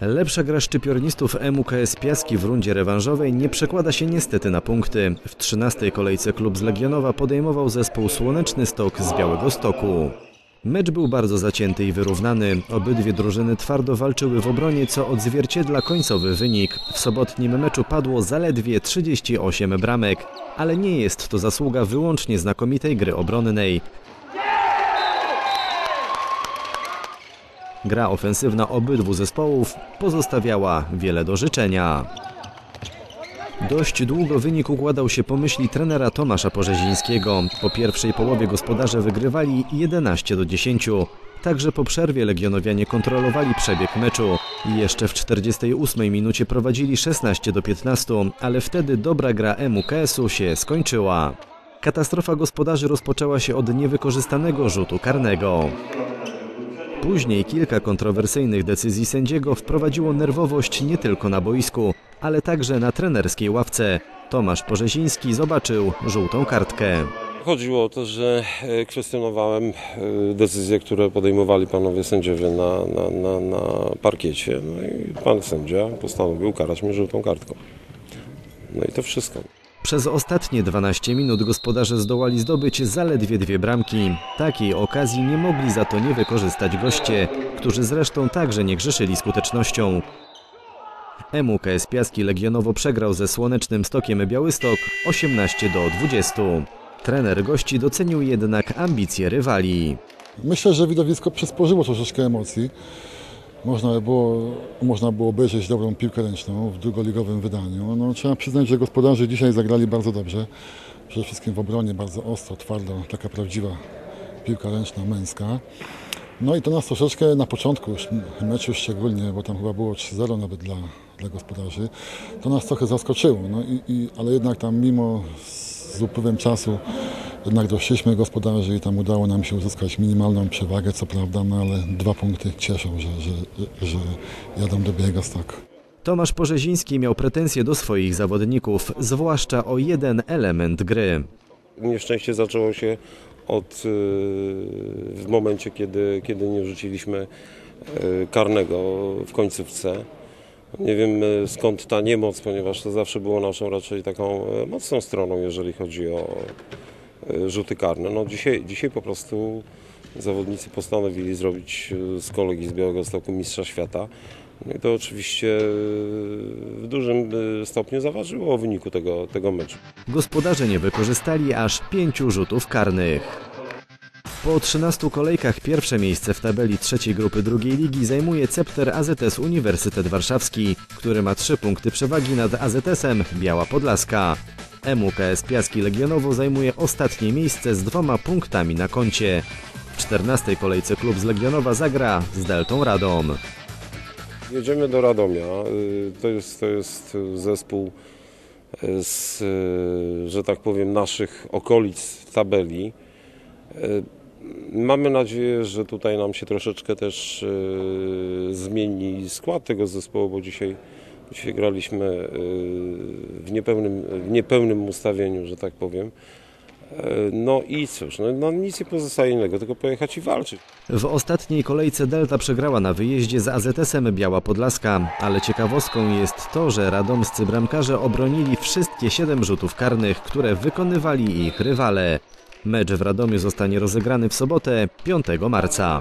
Lepsza gra szczypiornistów MUKS Piaski w rundzie rewanżowej nie przekłada się niestety na punkty. W 13. kolejce klub z Legionowa podejmował zespół Słoneczny Stok z Białego Stoku. Mecz był bardzo zacięty i wyrównany. Obydwie drużyny twardo walczyły w obronie, co odzwierciedla końcowy wynik. W sobotnim meczu padło zaledwie 38 bramek, ale nie jest to zasługa wyłącznie znakomitej gry obronnej. Gra ofensywna obydwu zespołów pozostawiała wiele do życzenia. Dość długo wynik układał się po myśli trenera Tomasza Porzezińskiego. Po pierwszej połowie gospodarze wygrywali 11 do 10. Także po przerwie legionowianie kontrolowali przebieg meczu. Jeszcze w 48 minucie prowadzili 16 do 15, ale wtedy dobra gra MUKS-u się skończyła. Katastrofa gospodarzy rozpoczęła się od niewykorzystanego rzutu karnego. Później kilka kontrowersyjnych decyzji sędziego wprowadziło nerwowość nie tylko na boisku, ale także na trenerskiej ławce. Tomasz Porzeziński zobaczył żółtą kartkę. Chodziło o to, że e, kwestionowałem e, decyzje, które podejmowali panowie sędziowie na, na, na, na parkiecie. No i pan sędzia postanowił karać mnie żółtą kartką. No i to wszystko. Przez ostatnie 12 minut gospodarze zdołali zdobyć zaledwie dwie bramki. Takiej okazji nie mogli za to nie wykorzystać goście, którzy zresztą także nie grzeszyli skutecznością. MUKS Piaski Legionowo przegrał ze Słonecznym Stokiem Białystok 18 do 20. Trener gości docenił jednak ambicje rywali. Myślę, że widowisko przysporzyło troszeczkę emocji. Można by było, można było obejrzeć dobrą piłkę ręczną w drugoligowym wydaniu. No, trzeba przyznać, że gospodarze dzisiaj zagrali bardzo dobrze. Przede wszystkim w obronie bardzo ostro, twardo, taka prawdziwa piłka ręczna męska. No i to nas troszeczkę na początku meczu szczególnie, bo tam chyba było 3-0 nawet dla, dla gospodarzy, to nas trochę zaskoczyło. No i, i, ale jednak tam mimo z upływem czasu jednak doszliśmy gospodarzy i tam udało nam się uzyskać minimalną przewagę, co prawda, no ale dwa punkty cieszą, że, że, że jadą do biega stoku. Tomasz Porzeziński miał pretensje do swoich zawodników, zwłaszcza o jeden element gry. Nieszczęście zaczęło się od, y, w momencie, kiedy, kiedy nie rzuciliśmy y, karnego w końcówce. Nie wiem y, skąd ta niemoc, ponieważ to zawsze było naszą raczej taką mocną stroną, jeżeli chodzi o rzuty karne. No dzisiaj, dzisiaj po prostu zawodnicy postanowili zrobić y, z kolegi z Białego Stoku mistrza świata. No i to oczywiście y, w dużym stopniu zaważyło o wyniku tego, tego meczu. Gospodarze nie wykorzystali aż pięciu rzutów karnych. Po 13 kolejkach pierwsze miejsce w tabeli trzeciej grupy drugiej ligi zajmuje Cepter AZS Uniwersytet Warszawski, który ma 3 punkty przewagi nad AZS-em Biała Podlaska. MUKS Piaski Legionowo zajmuje ostatnie miejsce z dwoma punktami na koncie. W 14 kolejce klub z Legionowa zagra z Deltą Radom. Jedziemy do Radomia. Y, To jest, to jest zespół y, z, y, że tak powiem, naszych okolic tabeli. Mamy nadzieję, że tutaj nam się troszeczkę też y, zmieni skład tego zespołu, bo dzisiaj, dzisiaj graliśmy y, w niepełnym, w niepełnym ustawieniu, że tak powiem. Y, No i cóż, no, no nic nie pozostaje innego, tylko pojechać i walczyć. W ostatniej kolejce Delta przegrała na wyjeździe z AZS-em Biała Podlaska, ale ciekawostką jest to, że radomscy bramkarze obronili wszystkie 7 rzutów karnych, które wykonywali ich rywale. Mecz w Radomiu zostanie rozegrany w sobotę 5 marca.